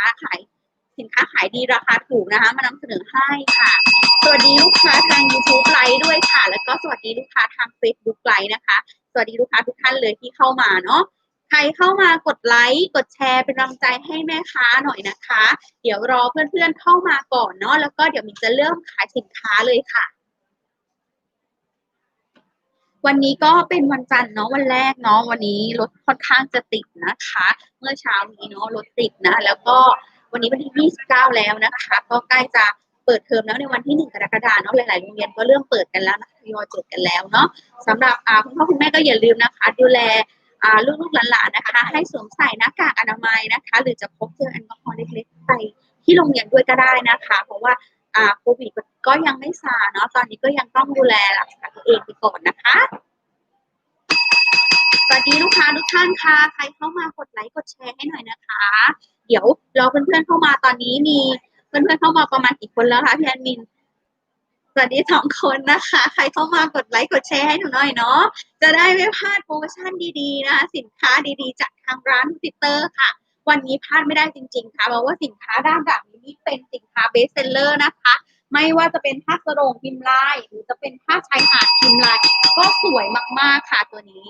้าขายสินค้าขายดีราคาถูกนะคะมานำเสนอให้ค่ะ สวัสดีลูกค้าทาง YouTube ไลฟ์ด้วยค่ะ แล้วก็สวัสดีลูกค้าทาง Facebook ไลฟ์นะคะ สวัสดีลูกค้าทุกท่านเลยที่เข้ามาเนาะใครเข้ามากดไลค์กดแชร์เป็นกำลังใจให้แม่ค้าหน่อยนะคะ เดี๋ยวรอเพื่อนๆเข้ามาก่อนเนาะแล้วก็เดี๋ยวมินจะเริ่มขายสินค้าเลยค่ะ วันนี้ก็เป็นวันจันทร์เนาะวันแรกเนาะวันนี้รถค่อนข้างจะติดนะคะ เมื่อเช้านี้เนาะรถติดนะ แล้วก็วันนี้วันที่ 29 แล้วนะคะ ก็ใกล้จะเปิดเทอมแล้วในวันที่ 1 กรกฎาคมเนาะหลายๆโรงเรียนก็เริ่มเปิดกันแล้วนะทยอยเปิดกันแล้วเนาะสำหรับคุณพ่อคุณแม่ก็อย่าลืมนะคะ ดูแลลูกๆหลานๆนะคะ ให้สวมใส่หน้ากากอนามัยนะคะ หรือจะพกเจลแอลกอฮอล์เล็กๆไปที่โรงเรียนด้วยก็ได้นะคะ เพราะว่า อ่าโควิดก็ยังไม่ซาเนาะตอนนี้ก็ยังต้องดูแลรักษาตัวเองไปก่อนนะคะสวัสดีลูกค้าทุกท่านค่ะ ใครเข้ามากดไลค์กดแชร์ให้หน่อยนะคะ เดี๋ยวรอเพื่อนๆเข้ามาตอนนี้มีเพื่อนๆเข้ามาประมาณกี่คนแล้วคะพี่แอนมินสวัสดีสองคนนะคะ ใครเข้ามากดไลค์กดแชร์ให้หนูหน่อยเนาะจะได้ไม่พลาดโปรโมชั่นดีๆนะคะสินค้าดีๆ จากทางร้านฟิเตอร์ค่ะ วันนี้พลาดไม่ได้จริงๆค่ะเพราะว่าสินค้าด้านแบบนี้นี่เป็นสินค้าเบสเซลเลอร์นะคะ ไม่ว่าจะเป็นผ้าสรงพิมพ์ลายหรือจะเป็นผ้าชายหาดพิมพ์ลายก็สวยมากๆค่ะตัวนี้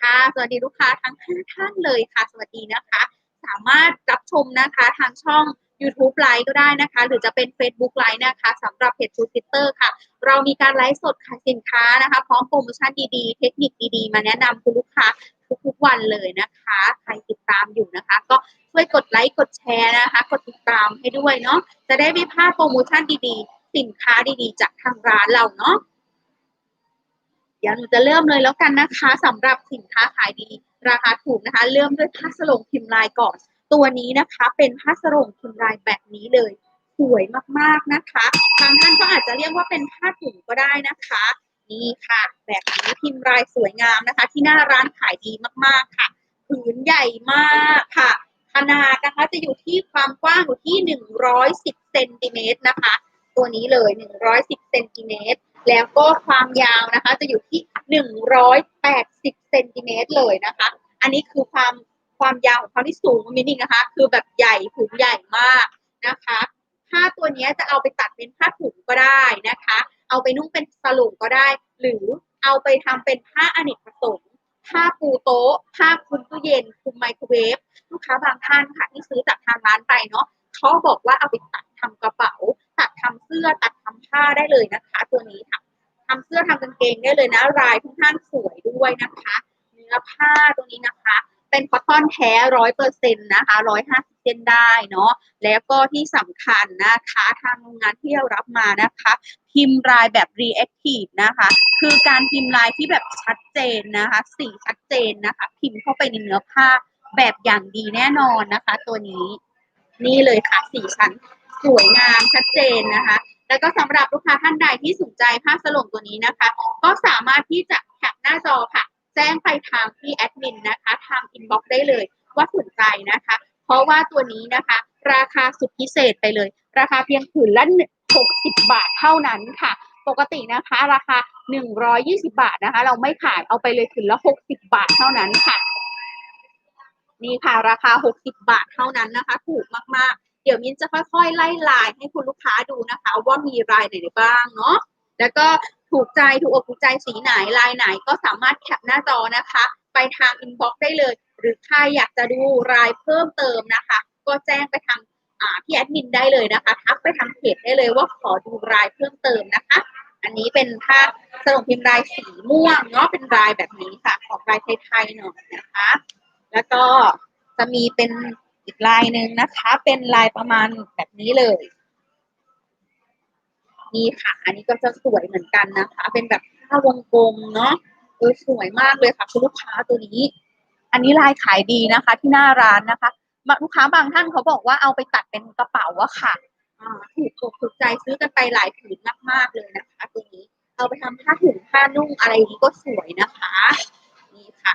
ค่ะสวัสดีลูกค้าทั้งห้าท่านเลยค่ะ สวัสดีนะคะ สามารถรับชมนะคะทางช่อง YouTube ไลฟ์ก็ได้นะคะ หรือจะเป็น Facebook ไลฟ์นะคะสำหรับเพจฟูดฟิเตอร์ค่ะ เรามีการไลฟ์สดขายสินค้านะคะ พร้อมโปรโมชั่นดีๆ เทคนิคดีๆ มาแนะนำคุณลูกค้าทุกๆวันเลยนะคะ ใครติดตามอยู่นะคะ ช่วยกดไลค์กดแชร์นะคะ กดติดตามให้ด้วยเนาะจะได้ไม่พลาดโปรโมชั่นดีๆ สินค้าดีๆ จากทางร้านเราเนาะเดี๋ยวหนูจะเริ่มเลยแล้วกันนะคะสำหรับสินค้าขายดีราคาถูกนะคะ เริ่มด้วยผ้าสลงพิมพ์ลายก่อน ตัวนี้นะคะเป็นผ้าสลงพิมพ์ลายแบบนี้เลยสวยมากๆนะคะบางท่านก็อาจจะเรียกว่าเป็นผ้าถุงก็ได้นะคะนี่ค่ะ แบบนี้พิมพ์ลายสวยงามนะคะ ที่หน้าร้านขายดีมากๆค่ะผืนใหญ่มากค่ะ ขนาดนะคะจะอยู่ที่ความกว้างอยู่ที่หนึ่งร้อยสิบเซนติเมตรนะคะ ตัวนี้เลยหนึ่งร้อยสิบเซนติเมตรแล้วก็ความยาวนะคะจะอยู่ที่หนึ่งร้อยแปดสิบเซนติเมตรเลยนะคะ อันนี้คือความความยาวของเขาที่สูงมินินะคะ คือแบบใหญ่ผืนใหญ่มากนะคะผ้าตัวนี้จะเอาไปตัดเป็นผ้าถุงก็ได้นะคะ เอาไปนุ่งเป็นสลุงก็ได้ หรือเอาไปทำเป็นผ้าอเนกประสงค์ผ้าปูโต๊ะผ้าคลุมตู้เย็นคลุมไมโครเวฟ ลูกค้าบางท่านค่ะที่ซื้อจากทางร้านไปเนาะเขาบอกว่าเอาไปตัดทำกระเป๋า ตัดทำเสื้อตัดทำผ้าได้เลยนะคะ ตัวนี้ค่ะทำเสื้อทำกางเกงได้เลยนะลายทุกท่านสวยด้วยนะคะ เนื้อผ้าตัวนี้นะคะ เป็นคอตตอนแท้ร้อยเปอร์เซ็นต์นะคะร้อยห้าสิบเซนได้เนาะแล้วก็ที่สำคัญนะคะทางโรงงานที่เรารับมานะคะ พิมพ์ลายแบบ reactive นะคะ คือการพิมพ์ลายที่แบบชัดเจนนะคะ สีชัดเจนนะคะ พิมพ์เข้าไปในเนื้อผ้า แบบอย่างดีแน่นอนนะคะ ตัวนี้ นี่เลยค่ะสีชั้นสวยงามชัดเจนนะคะ แล้วก็สำหรับลูกค้าท่านใดที่สนใจผ้าสลงตัวนี้นะคะ ก็สามารถที่จะแคปหน้าจอค่ะ แจ้งไปทางที่แอดมินนะคะ ทางอินบ็อกซ์ได้เลย ว่าสนใจนะคะ เพราะว่าตัวนี้นะคะ ราคาสุดพิเศษไปเลย ราคาเพียงผืนละ60 บาทเท่านั้นค่ะ ปกตินะคะ ราคา 120 บาทนะคะ เราไม่ขายเอาไปเลยผืนละ 60 บาทเท่านั้นค่ะ นี่ค่ะ ราคา 60 บาทเท่านั้นนะคะ ถูกมากๆ เดี๋ยวมิ้นจะค่อยๆ ไล่ลายให้คุณลูกค้าดูนะคะ ว่ามีลายไหนบ้างเนาะแล้วก็ถูกใจถูกอกถูกใจสีไหนลายไหนก็สามารถแคปหน้าจอนะคะ ไปทางอินบ็อกซ์ได้เลย หรือใครอยากจะดูรายเพิ่มเติมนะคะ ก็แจ้งไปทางพี่แอดมินได้เลยนะคะ ทักไปทางเพจได้เลยว่าขอดูรายเพิ่มเติมนะคะ อันนี้เป็นผ้าสลงพิมพ์ลายสีม่วงเนาะเป็นลายแบบนี้ค่ะออกลายไทยๆหน่อยนะคะ แล้วก็จะมีเป็นอีกลายหนึ่งนะคะ เป็นลายประมาณแบบนี้เลย นี่ค่ะ อันนี้ก็จะสวยเหมือนกันนะคะ เป็นแบบผ้าวงกลมเนาะเออสวยมากเลยค่ะคุณลูกค้าตัวนี้ อันนี้ลายขายดีนะคะ ที่หน้าร้านนะคะลูกค้าบางท่านเขาบอกว่าเอาไปตัดเป็นกระเป๋าอะค่ะถูกอกถูกใจซื้อกันไปหลายผืนมากๆเลยนะคะตัวนี้เอาไปทำผ้าถุงผ้านุ่งอะไรนี้ก็สวยนะคะ นี่ค่ะ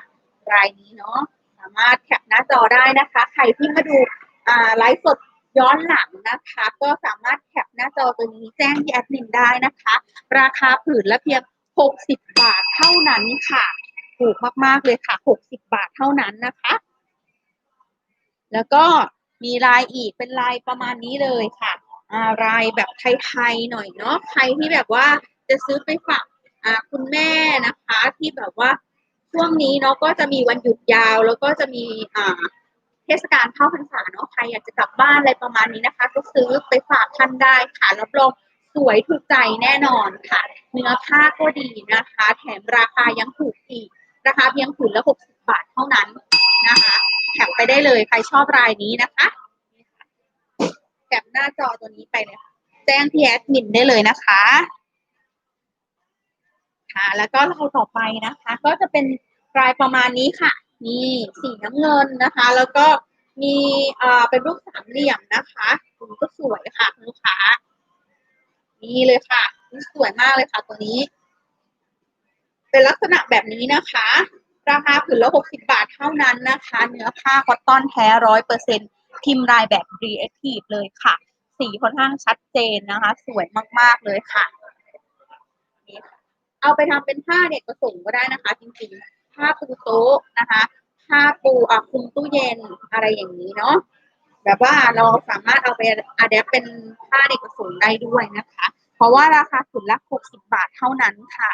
รายนี้เนาะ สามารถแคปหน้าจอได้นะคะ ใครที่มาดูอ่าไลฟ์สดย้อนหลังนะคะ ก็สามารถแคปหน้าจอตัวนี้แจ้งที่แอดมินได้นะคะ ราคาผืนละเพียง 60 บาทเท่านั้นค่ะ ถูกมาก ๆ เลยค่ะ 60 บาทเท่านั้นนะคะ แล้วก็มีลายอีกเป็นลายประมาณนี้เลยค่ะอ่าลายแบบไทยๆหน่อยเนาะใครที่แบบว่าจะซื้อไปฝากคุณแม่นะคะที่แบบว่า ช่วงนี้เนาะก็จะมีวันหยุดยาว แล้วก็จะมีอ่าเทศกาลเข้าพรรษาเนาะใครอยากจะกลับบ้านอะไรประมาณนี้นะคะ ก็ซื้อไปฝากท่านได้ค่ะรับรองสวยถูกใจแน่นอนค่ะ เนื้อผ้าก็ดีนะคะ แถมราคายังถูกอีกราคาเพียงผืนละ 60 บาทเท่านั้นนะคะแถมไปได้เลยใครชอบรายนี้นะคะแถมหน้าจอตัวนี้ไปเลยค่ะแจ้งที่แอดมินได้เลยนะคะ ค่ะ แล้วก็เราต่อไปนะคะ ก็จะเป็นรายประมาณนี้ค่ะ นี่สีน้ำเงินนะคะ แล้วก็มีเอ่อเป็นรูปสามเหลี่ยมนะคะคุณก็สวยค่ะคุณลูกค้านี่เลยค่ะนี่สวยมากเลยค่ะตัวนี้ เป็นลักษณะแบบนี้นะคะ ราคาผืนละ60บาทเท่านั้นนะคะ เนื้อผ้าคอตตอนแท้ร้อยเปอร์เซ็นพิมพ์ลายแบบรีแอคทีฟเลยค่ะ สีค่อนข้างชัดเจนนะคะ สวยมาก ๆ เลยค่ะ เอาไปทำเป็นผ้าเด็กประส่งก็ได้นะคะ จริงๆ ผ้าปูโต๊ะนะคะผ้าปูอะคุมตู้เย็นอะไรอย่างนี้เนาะแบบว่าเราสามารถเอาไปอาแดปเป็นผ้าเด็กประสงได้ด้วยนะคะ เพราะว่าราคาถุนละ60 บาทเท่านั้นค่ะ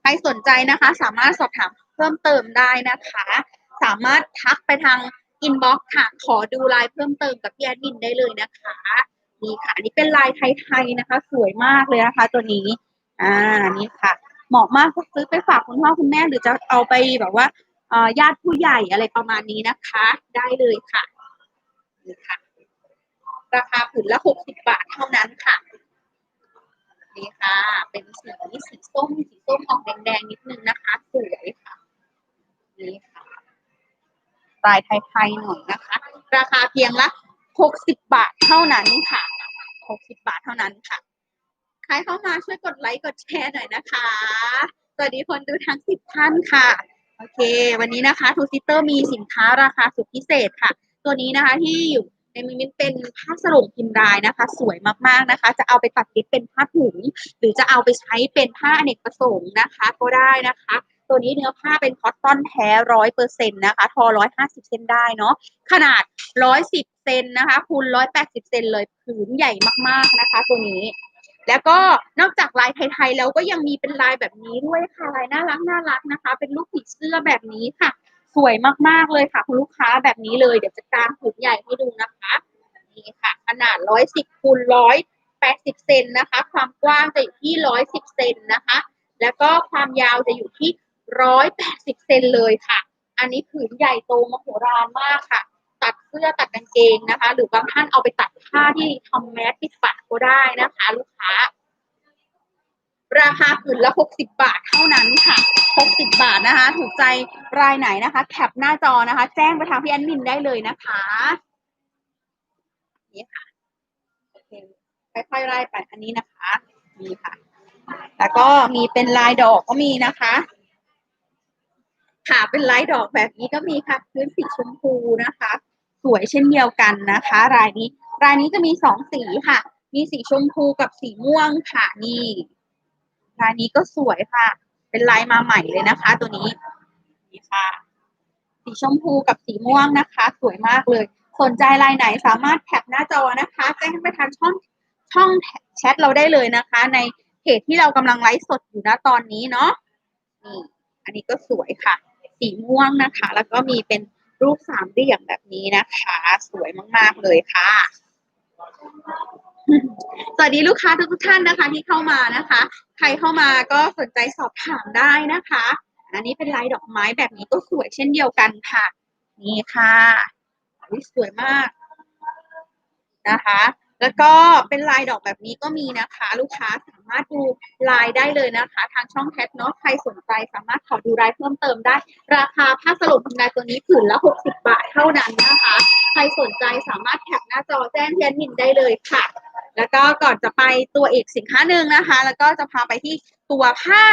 ใครสนใจนะคะ สามารถสอบถามเพิ่มเติมได้นะคะ สามารถทักไปทางอินบ็อกซ์ค่ะ ขอดูลายเพิ่มเติมกับพี่แอดมินได้เลยนะคะ นี่ค่ะอันนี้เป็นลายไทยๆนะคะ สวยมากเลยนะคะ ตัวนี้ อ่านี่ค่ะ เหมาะมากซื้อไปฝากคุณพ่อคุณแม่หรือจะเอาไปแบบว่าญาติผู้ใหญ่อะไรประมาณนี้นะคะ ได้เลยค่ะนี่ค่ะ ราคาผืนละหกสิบบาทเท่านั้นค่ะนี่ค่ะ เป็นสีสีส้มสีส้มออกแดงๆนิดนึงนะคะ สวยค่ะนี่ค่ะลายไทยๆหน่อยนะคะ ราคาเพียงละหกสิบบาทเท่านั้นค่ะ หกสิบาทเท่านั้นค่ะ ใครเข้ามาช่วยกดไลค์กดแชร์หน่อยนะคะ สวัสดีคนดูทั้งสิบท่านค่ะ โอเค วันนี้นะคะทูซิเตอร์มีสินค้าราคาสุดพิเศษค่ะ ตัวนี้นะคะที่อยู่ในมิมินเป็นผ้าสรงพิมพ์ลายนะคะ สวยมากๆนะคะ จะเอาไปตัดเย็บเป็นผ้าถุง หรือจะเอาไปใช้เป็นผ้าอเนกประสงค์นะคะ ก็ได้นะคะ ตัวนี้เนื้อผ้าเป็นคอตตอนแท้ร้อยเปอร์เซ็นต์นะคะ ทอร้อยห้าสิบเซนได้เนาะ ขนาดร้อยสิบเซนนะคะคูณร้อยแปดสิบเซนเลยผืนใหญ่มากๆนะคะ ตัวนี้ แล้วก็นอกจากลายไทยๆแล้วก็ยังมีเป็นลายแบบนี้ด้วยค่ะลายน่ารักน่ารักนะคะ เป็นลูกผีเสื้อแบบนี้ค่ะ สวยมากๆเลยค่ะ คุณลูกค้าแบบนี้เลย เดี๋ยวจะกางผืนใหญ่ให้ดูนะคะนี่ค่ะ ขนาดร้อยสิบคูณร้อยแปดสิบเซนนะคะ ความกว้างจะอยู่ที่ร้อยสิบเซนนะคะ แล้วก็ความยาวจะอยู่ที่ ร้อยแปดสิบเซนเลยค่ะ อันนี้ผืนใหญ่โตมโหฬารมากค่ะ ตัดเสื้อตัดกางเกงนะคะ หรือบางท่านเอาไปตัดผ้าที่ทำแมสปิดปากก็ได้นะคะ ลูกค้า ราคาผืนละ 60 บาทเท่านั้นค่ะ 60 บาทนะคะ ถูกใจรายไหนนะคะ แคปหน้าจอนะคะ แจ้งไปทางพี่แอนมินได้เลยนะคะนี่ค่ะค่อยๆไล่ไปอันนี้นะคะนี่ค่ะ แล้วก็มีเป็นลายดอกก็มีนะคะ ค่ะเป็นลายดอกแบบนี้ก็มีค่ะพื้นสีชมพูนะคะ สวยเช่นเดียวกันนะคะ รายนี้ รายนี้จะมีสองสีค่ะ มีสีชมพูกับสีม่วงค่ะนี่รายนี้ก็สวยค่ะ เป็นลายมาใหม่เลยนะคะ ตัวนี้นี่ค่ะ สีชมพูกับสีม่วงนะคะ สวยมากเลย สนใจลายไหนสามารถแคปหน้าจอนะคะแจ้งไปทางช่องช่องแชทเราได้เลยนะคะ ในเพจที่เรากำลังไลฟ์สดอยู่ณตอนนี้เนาะนี่อันนี้ก็สวยค่ะ สีม่วงนะคะ แล้วก็มีเป็นรูปสามเหลี่ยมแบบนี้นะคะ สวยมาก ๆ เลยค่ะ สวัสดีลูกค้าทุกท่านนะคะ ที่เข้ามานะคะ ใครเข้ามาก็สนใจสอบถามได้นะคะ อันนี้เป็นลายดอกไม้แบบนี้ก็สวยเช่นเดียวกันค่ะ นี่ค่ะสวยมากนะคะ แล้วก็เป็นลายดอกแบบนี้ก็มีนะคะ ลูกค้าสามารถดูลายได้เลยนะคะ ทางช่องแชทเนาะใครสนใจสามารถขอดูลายเพิ่มเติมได้ ราคาผ้าสลบทำลายตัวนี้ผืนละ 60 บาทเท่านั้นนะคะ ใครสนใจสามารถแคปหน้าจอแจ้งเทียนมินได้เลยค่ะ แล้วก็ก่อนจะไปตัวอีกสินค้าหนึ่งนะคะ แล้วก็จะพาไปที่ตัวผ้า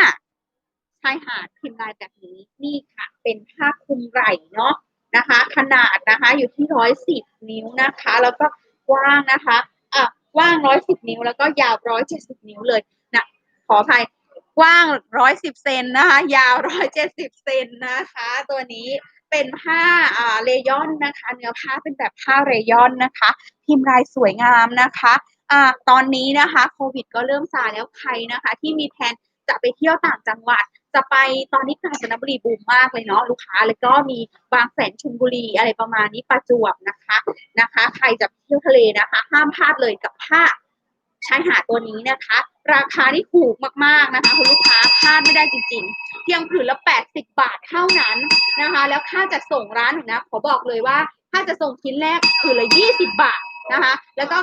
ชายหาดพิมพ์ลายแบบนี้นี่ค่ะ เป็นผ้าคลุมไหล่เนาะนะคะ ขนาดนะคะอยู่ที่ร้อยสิบนิ้วนะคะ แล้วก็กว้างนะคะ กว้างร้อยสิบนิ้ว แล้วก็ยาวร้อยเจ็ดสิบนิ้วเลยนะขออภัยกว้างร้อยสิบเซนนะคะ ยาวร้อยเจ็ดสิบเซนนะคะ ตัวนี้เป็นผ้าอ่าเลยอนนะคะ เนื้อผ้าเป็นแบบผ้าเรยอนนะคะ พิมพ์ลายสวยงามนะคะอ่าตอนนี้นะคะโควิดก็เริ่มซาแล้วใครนะคะ ที่มีแผนจะไปเที่ยวต่างจังหวัด จะไปตอนนี้กาญจนบุรีบูมมากเลยเนาะลูกค้าแล้วก็มีบางแสนชลบุรีอะไรประมาณนี้ประจวบนะคะนะคะ ใครจะไปเที่ยวทะเลนะคะ ห้ามพลาดเลยกับผ้าชายหาดตัวนี้นะคะ ราคาที่ถูกมากๆนะคะคุณลูกค้าพลาดไม่ได้จริงๆเพียงผืนละ 80 บาทเท่านั้นนะคะ แล้วค่าจะส่งร้านหนึ่งนะขอบอกเลยว่าถ้าจะส่งชิ้นแรกผืนละ 20 บาทนะคะ แล้วก็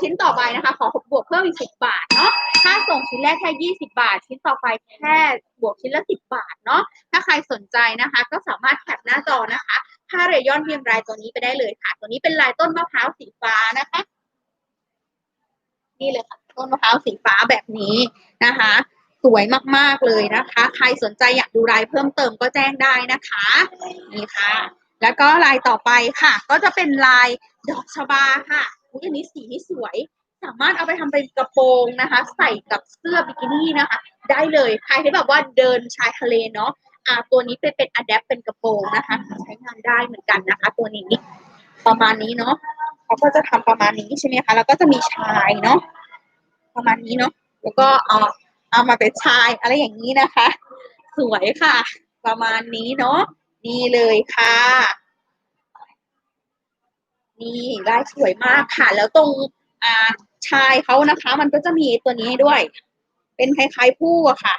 ชิ้นต่อไปนะคะ ขอบวกเพิ่มอีก 10 บาทเนาะ ค่าส่งชิ้นแรกแค่ 20 บาท ชิ้นต่อไปแค่บวกชิ้นละ 10 บาทเนาะ ถ้าใครสนใจนะคะ ก็สามารถแคปหน้าจอนะคะผ้าเรยอนเพียงรายตัวนี้ไปได้เลยค่ะ ตัวนี้เป็นลายต้นมะพร้าวสีฟ้านะคะ นี่เลยค่ะต้นมะพร้าวสีฟ้าแบบนี้นะคะ สวยมากๆเลยนะคะ ใครสนใจอยากดูลายเพิ่มเติมก็แจ้งได้นะคะ นี่ค่ะ แล้วก็ลายต่อไปค่ะ ก็จะเป็นลายดอกชบาค่ะอุ๊ยอันนี้สีนี่สวย สามารถเอาไปทำเป็นกระโปรงนะคะ ใส่กับเสื้อบิกินี่นะคะ ได้เลยใครที่แบบว่าเดินชายทะเลเนาะอ่าตัวนี้เป็นเป็นอะแดปเป็นกระโปรงนะคะ ใช้งานได้เหมือนกันนะคะ ตัวนี้ประมาณนี้เนาะเขาก็จะทำประมาณนี้ใช่ไหมคะแล้วก็จะมีชายเนาะประมาณนี้เนาะแล้วก็เอาเอามาเป็นชายอะไรอย่างนี้นะคะ สวยค่ะ ประมาณนี้เนาะนี่เลยค่ะนี่ลายสวยมากค่ะ แล้วตรง อ่าชายเขานะคะ มันก็จะมีตัวนี้ด้วย เป็นคล้ายๆผู้อะค่ะ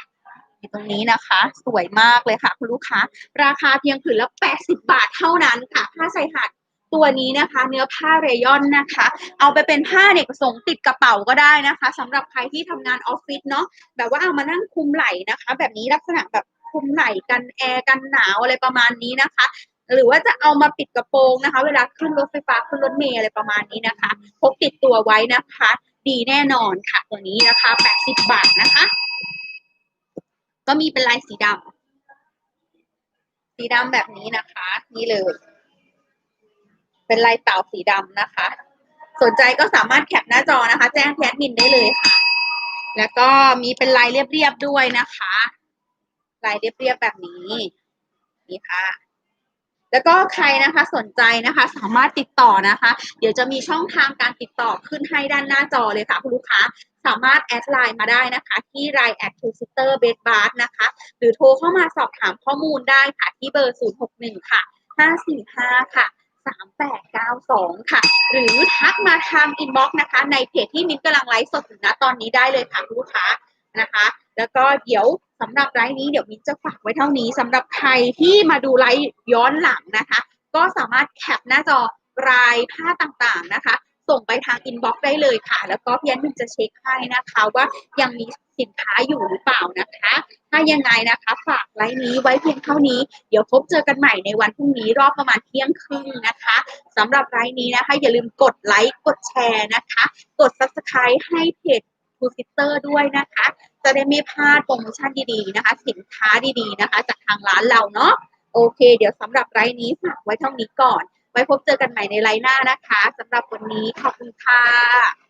ตรงนี้นะคะ สวยมากเลยค่ะ คุณลูกค้า ราคาเพียงผืนละ 80 บาทเท่านั้นค่ะผ้าชายหาดตัวนี้นะคะ เนื้อผ้าเรยอนนะคะ เอาไปเป็นผ้าเด็กส่งติดกระเป๋าก็ได้นะคะสำหรับใครที่ทำงานออฟฟิศเนาะแบบว่าเอามานั่งคลุมไหล่นะคะ แบบนี้ลักษณะแบบคลุมไหล่กันแอร์กันหนาวอะไรประมาณนี้นะคะ หรือว่าจะเอามาปิดกระโปรงนะคะ เวลาขึ้นรถไฟฟ้าขึ้นรถเมล์อะไรประมาณนี้นะคะพกติดตัวไว้นะคะ ดีแน่นอนค่ะ ตัวนี้ราคา80 บาทนะคะ ก็มีเป็นลายสีดำสีดำแบบนี้นะคะ นี่เลย เป็นลายเต่าสีดำนะคะ สนใจก็สามารถแคปหน้าจอนะคะ แจ้งแพทมินได้เลยค่ะ แล้วก็มีเป็นลายเรียบๆด้วยนะคะ ลายเรียบๆแบบนี้นี่ค่ะ แล้วก็ใครนะคะสนใจนะคะ สามารถติดต่อนะคะ เดี๋ยวจะมีช่องทางการติดต่อขึ้นให้ด้านหน้าจอเลยค่ะคุณลูกค้าสามารถแอดไลน์มาได้นะคะ ที่ไลน์แอดทูซิเตอร์เบสบาร์นะคะ หรือโทรเข้ามาสอบถามข้อมูลได้ค่ะที่เบอร์ 061 ค่ะ 545 ค่ะ 3892 ค่ะ หรือทักมาทางอินบ็อกซ์นะคะ ในเพจที่มิ้นกำลังไลฟ์สดอยู่นะตอนนี้ได้เลยค่ะคุณลูกค้า นะคะ แล้วก็เดี๋ยวสำหรับไลฟ์นี้เดี๋ยวมิ้นจะฝากไว้เท่านี้สำหรับใครที่มาดูไลฟ์ย้อนหลังนะคะ ก็สามารถแคปหน้าจอรายผ้าต่างๆนะคะ ส่งไปทางอินบ็อกซ์ได้เลยค่ะ แล้วก็พี่แอนมินจะเช็คให้นะคะว่ายังมีสินค้าอยู่หรือเปล่านะคะ ถ้ายังไงนะคะฝากไลฟ์นี้ไว้เพียงเท่านี้ เดี๋ยวพบเจอกันใหม่ในวันพรุ่งนี้รอบประมาณเที่ยงครึ่งนะคะสำหรับไลฟ์นี้นะคะ อย่าลืมกดไลค์กดแชร์นะคะ กด subscribe ให้เพจ ทูซิสเตอร์ด้วยนะคะ จะได้ไม่พลาดโปรโมชั่นดีๆนะคะ สินค้าดีๆนะคะ จากทางร้านเราเนาะโอเค เดี๋ยวสำหรับไลน์นี้ฝากไว้เท่านี้ก่อน ไว้พบเจอกันใหม่ในไลน์หน้านะคะสำหรับวันนี้ขอบคุณค่ะ